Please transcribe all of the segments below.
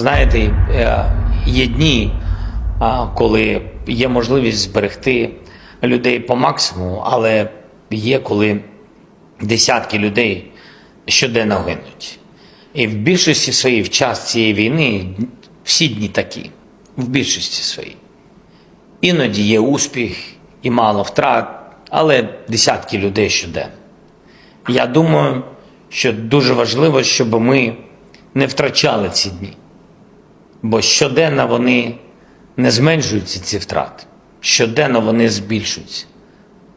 Знаєте, е, є дні, коли є можливість зберегти людей по максимуму, але є коли десятки людей щоденно гинуть. І в більшості своїй в час цієї війни всі дні такі, в більшості своїй. Іноді є успіх і мало втрат, але десятки людей щоденно. Я думаю, що дуже важливо, щоб ми не втрачали ці дні. Бо щоденно вони не зменшуються, ці втрати. Щоденно вони збільшуються.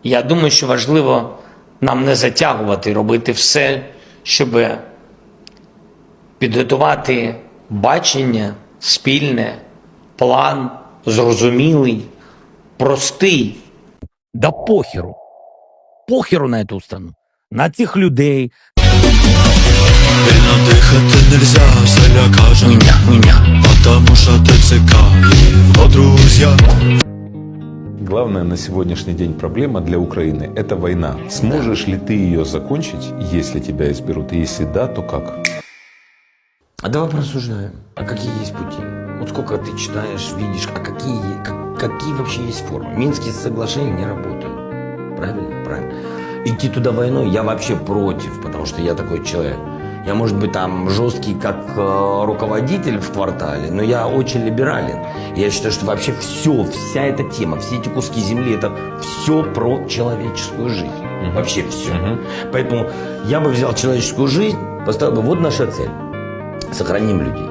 Я думаю, що важливо нам не затягувати, робити все, щоб підготувати бачення спільне, план зрозумілий, простий. Да похеру. Похеру на эту страну. На цих людей. Вільно дихати нельзя, все ляка Меня, меня. Потому що ти цікаві, друзья Главная на сегодняшний день проблема для Украины – это война. Сможешь ли ты ее закончить, если тебя изберут? И если да, то как? А давай порассуждаем. А какие есть пути? Вот сколько ты читаешь, видишь, а какие, как- какие вообще есть формы? Минские соглашения не работают. Правильно? Правильно. Идти туда войной я вообще против, потому что я такой человек. я, может быть, там жесткий как э, руководитель в квартале, но я очень либерален. Я считаю, что вообще все, вся эта тема, все эти куски земли, это все про человеческую жизнь. Вообще все. Поэтому я бы взял человеческую жизнь, поставил бы, вот наша цель. Сохраним людей.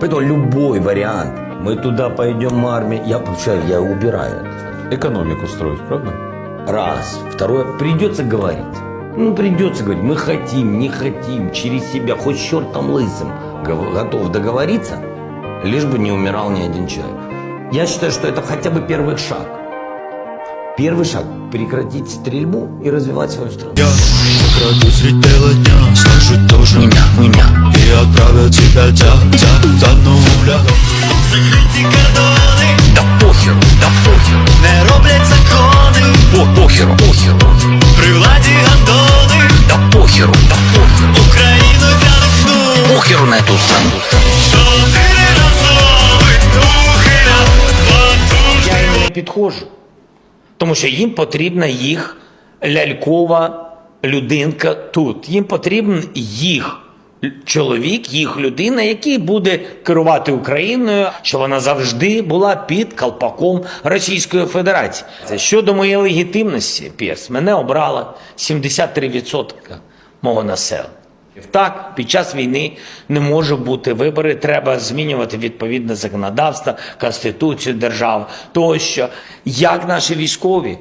Поэтому любой вариант, мы туда пойдем, армия, я получаю, я убираю. Экономику строить, правда? Раз. Второе, придется говорить. Ну, придется говорить, мы хотим, не хотим, через себя, хоть чертом лысым, готов договориться, лишь бы не умирал ни один человек. Я считаю, что это хотя бы первый шаг. Первый шаг – прекратить стрельбу и развивать свою страну. Я украду средь бела дня, скажут тоже Меня, меня. И отправят тебя тя, тя, за нуля Закриті кордони, Да похеру, да похеру. не роблять закони По похеру, похеру. При владі Да похеру. Україну тянуть Похеру на эту страну. Я не підходжу, тому що їм потрібна їх лялькова людинка тут. Їм потрібен їх чоловік, їх людина, який буде керувати Україною, що вона завжди була під колпаком Російської Федерації. Це щодо моєї легітимності, Пєрс, мене обрало 73% мого населення. Так, під час війни не може бути вибори, треба змінювати відповідне законодавство, конституцію держав тощо. Як наші військові,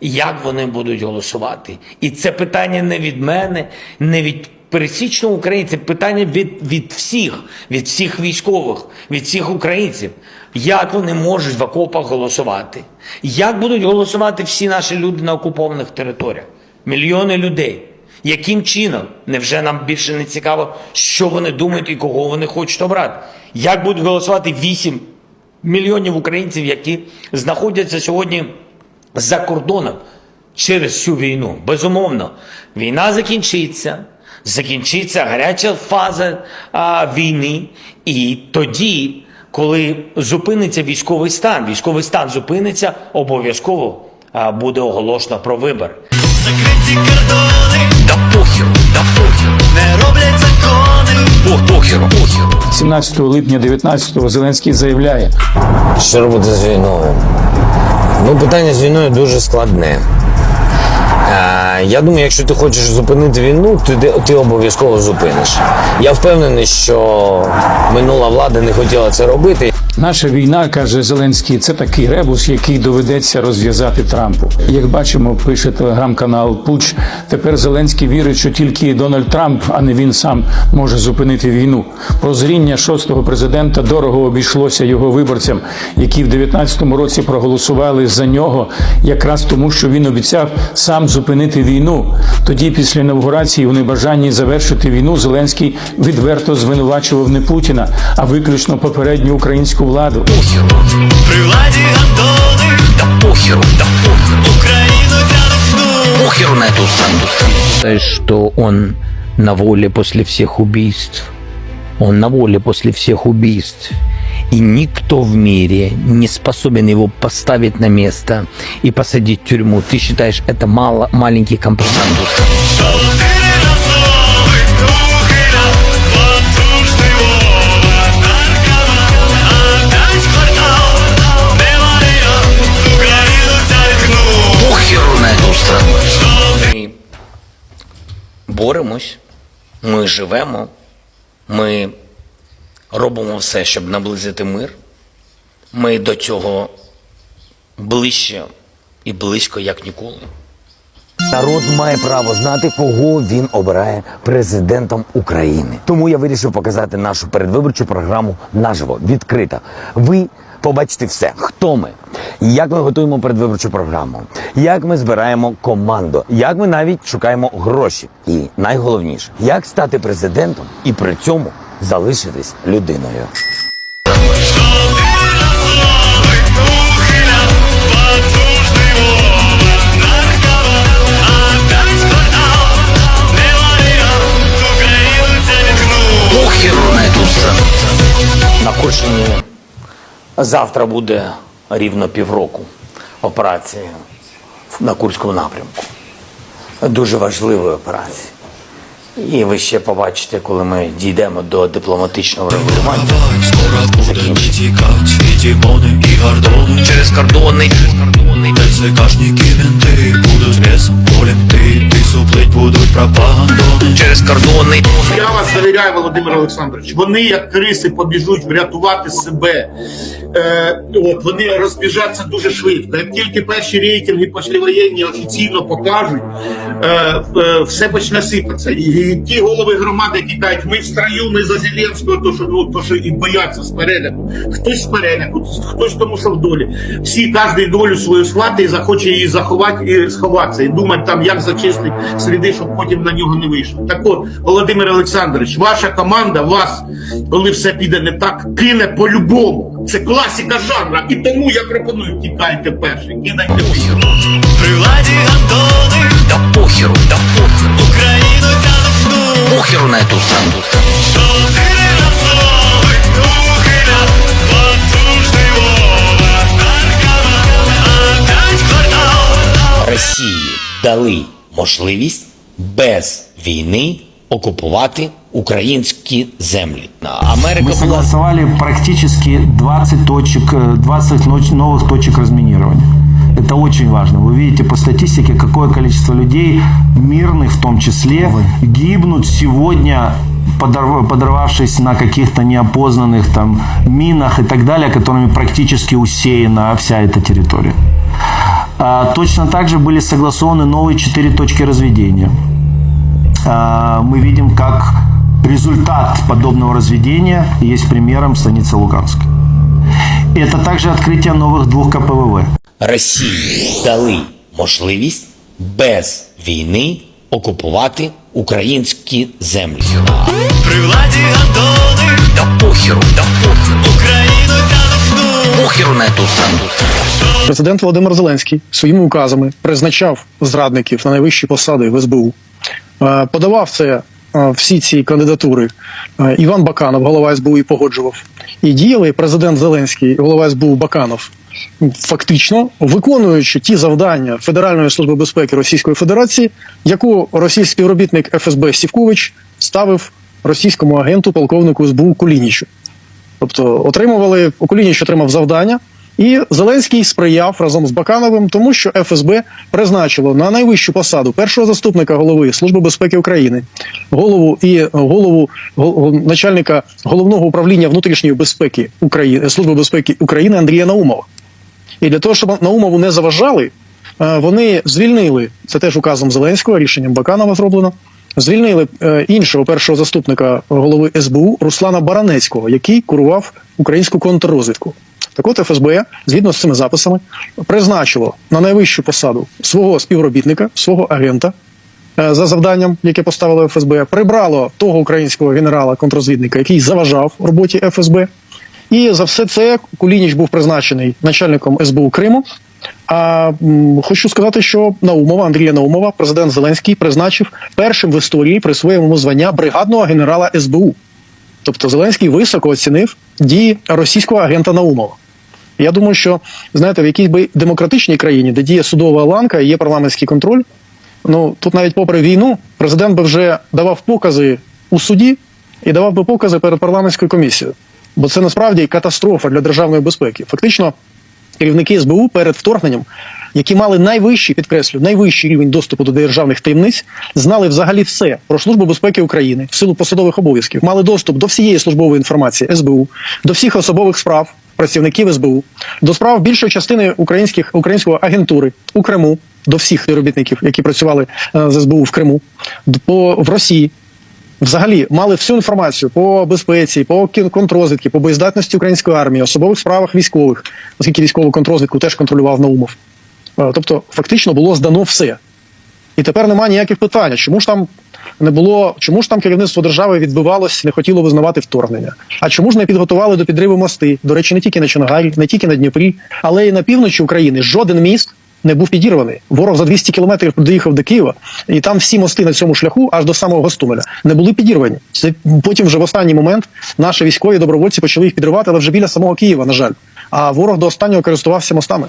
як вони будуть голосувати? І це питання не від мене, не від пересічного українця, питання від, від всіх, від всіх військових, від всіх українців. Як вони можуть в окопах голосувати? Як будуть голосувати всі наші люди на окупованих територіях? Мільйони людей. Яким чином? Невже нам більше не цікаво, що вони думають і кого вони хочуть обрати? Як будуть голосувати 8 мільйонів українців, які знаходяться сьогодні за кордоном через цю війну? Безумовно, війна закінчиться, закінчиться гаряча фаза а, війни, і тоді, коли зупиниться військовий стан, військовий стан зупиниться, обов'язково буде оголошено про вибори. Закриті кордони, Да да похеру. не роблять закони По похеру, похеру. 17 липня 19-го Зеленський заявляє, Що робити з війною? Ну, питання з війною дуже складне. Я думаю, якщо ти хочеш зупинити війну, ти, ти обов'язково зупиниш. Я впевнений, що минула влада не хотіла це робити. Наша війна, каже Зеленський, це такий ребус, який доведеться розв'язати Трампу. Як бачимо, пише телеграм-канал Пуч. Тепер Зеленський вірить, що тільки Дональд Трамп, а не він сам, може зупинити війну. Прозріння шостого президента дорого обійшлося його виборцям, які в 19-му році проголосували за нього, якраз тому, що він обіцяв сам зупинити війну. Тоді, після інаугурації, у небажанні завершити війну, Зеленський відверто звинувачував не Путіна, а виключно попередню українську владу. При владі гандони, Да похеру, да похеру. Україну тянуть Похеру на эту страну. Считаешь, что он на воле после всех убийств Он на воле после всех убийств. И никто в мире не способен его поставить на место и посадить в тюрьму. Ты считаешь, это мало, маленький компросант? Боремось, ми живемо, ми робимо все, щоб наблизити мир. Ми до цього ближче і близько, як ніколи. Народ має право знати, кого він обирає президентом України. Тому я вирішив показати нашу передвиборчу програму наживо, відкрита. Ви побачите все, хто ми, як ми готуємо передвиборчу програму, як ми збираємо команду, як ми навіть шукаємо гроші. І найголовніше, як стати президентом і при цьому залишитись людиною. На Курщині завтра буде рівно півроку операції на Курському напрямку. Дуже важливої операції. І ви ще побачите, коли ми дійдемо до дипломатичного регулювання. І гордони. Через кордони. ТЦКшники, менти будуть лесом, полем суплить будуть пропагандони. Через кордони. Я вас завіряю, Володимир Олександрович, вони як криси побіжуть врятувати себе. Е, от вони розбіжаться дуже швидко. Як тільки перші рейтинги післявоєнні офіційно покажуть, е, е, все почне сипатися. І, і ті голови громади, які кажуть, ми в строю, ми за Зеленського, то що ну то що і бояться з переляку. Хтось з переляку, хтось тому, що в долі. Всі кожен долю свою схватить і захоче її заховати і сховатися, і думати там, як зачистити сліди, щоб потім на нього не вийшло. Так от, Володимир Олександрович, ваша команда вас, коли все піде не так, кине по-любому. Це класика жанра. І тому я пропоную тікайте перший, кидайте похеру. При владі гандони, Да похеру, да похеру. Україну тягнув. Похеру на эту страну. Чотири рази ухиля, потужний вова, наркоман, опять квартал. Росії дали можливість без війни окупувати українські землі. Америка Мы була согласовали практически 20 точек, э, 20 ноч- новых точек разминирования. Это очень важно. Вы видите по статистике, какое количество людей, мирных в том числе, гибнут сегодня подорв- подорвавшись на каких-то неопознанных там минах и так далее, которыми практически усеяна вся эта территория. А, Точно так же были согласованы новые четыре точки разведения. А, Мы видим, как результат подобного разведения есть примером станицы Луганск. Это также открытие новых двух КПВВ. Росії дали можливість без війни окупувати українські землі. При владі гандони, Да похеру, да похеру. Україну тягнув. Похеру. Президент Володимир Зеленський своїми указами призначав зрадників на найвищі посади в СБУ. Е, Подавав це е, всі ці кандидатури. Е, Іван Баканов, голова СБУ, і погоджував. І діяли президент Зеленський, голова СБУ Баканов, фактично виконуючи ті завдання Федеральної служби безпеки Російської Федерації, яку російський співробітник ФСБ Сівкович ставив російському агенту полковнику СБУ Кулінічу. Тобто отримували Окулініч отримав завдання, і Зеленський сприяв разом з Бакановим, тому що ФСБ призначило на найвищу посаду першого заступника голови Служби безпеки України, голову і голову го- начальника головного управління внутрішньої безпеки України Служби безпеки України Андрія Наумова. І для того, щоб Наумову не заважали, е, вони звільнили це теж указом Зеленського, рішенням Баканова зроблено. Звільнили е, іншого першого заступника голови СБУ Руслана Баранецького, який курував українську контррозвідку. Так от ФСБ, згідно з цими записами, призначило на найвищу посаду свого співробітника, свого агента е, за завданням, яке поставило ФСБ, прибрало того українського генерала-контррозвідника, який заважав роботі ФСБ. І за все це Кулініч був призначений начальником СБУ Криму. А хочу сказати, що Наумова, Андрія Наумова, президент Зеленський призначив першим в історії присвоєному звання бригадного генерала СБУ. Тобто Зеленський високо оцінив дії російського агента Наумова. Я думаю, що знаєте, в якійсь би демократичній країні, де діє судова ланка і є парламентський контроль, ну тут навіть попри війну, президент би вже давав покази у суді і давав би покази перед парламентською комісією. Бо це насправді катастрофа для державної безпеки. Фактично, керівники СБУ перед вторгненням, які мали найвищий, підкреслю, найвищий рівень доступу до державних таємниць, знали взагалі все про службу безпеки України в силу посадових обов'язків, мали доступ до всієї службової інформації СБУ, до всіх особових справ працівників СБУ, до справ більшої частини українських української агентури у Криму, до всіх співробітників, які працювали е, з СБУ в Криму, по в Росії. Взагалі мали всю інформацію по безпеці, по контррозвідки, по боєздатності української армії, особових справах військових, оскільки військову контррозвідку теж контролював Наумов. Е, Тобто, фактично було здано все. І тепер немає ніяких питань. Чому ж там не було, чому ж там керівництво держави відбивалось, не хотіло визнавати вторгнення? А чому ж не підготували до підриву мости? До речі, не тільки на Чонгарі, не тільки на Дніпрі, але й на півночі України жоден міст не був підірваний. Ворог за 200 кілометрів доїхав до Києва, і там всі мости на цьому шляху, аж до самого Гостомеля, не були підірвані. Це потім вже в останній момент наші військові добровольці почали їх підривати, але вже біля самого Києва, на жаль. А ворог до останнього користувався мостами.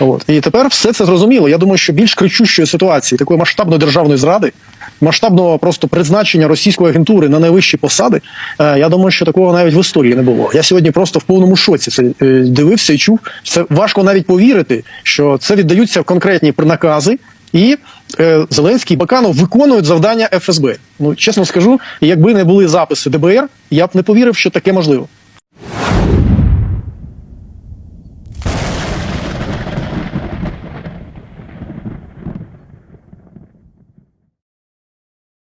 От і тепер все це зрозуміло. Я думаю, що більш кричущої ситуації, такої масштабної державної зради, масштабного просто призначення російської агентури на найвищі посади. е, Я думаю, що такого навіть в історії не було. Я сьогодні просто в повному шоці це е, дивився і чув. Це важко навіть повірити, що це віддаються конкретні накази. І е, Зеленський і Баканов виконують завдання ФСБ. Ну чесно скажу, якби не були записи ДБР, я б не повірив, що таке можливо.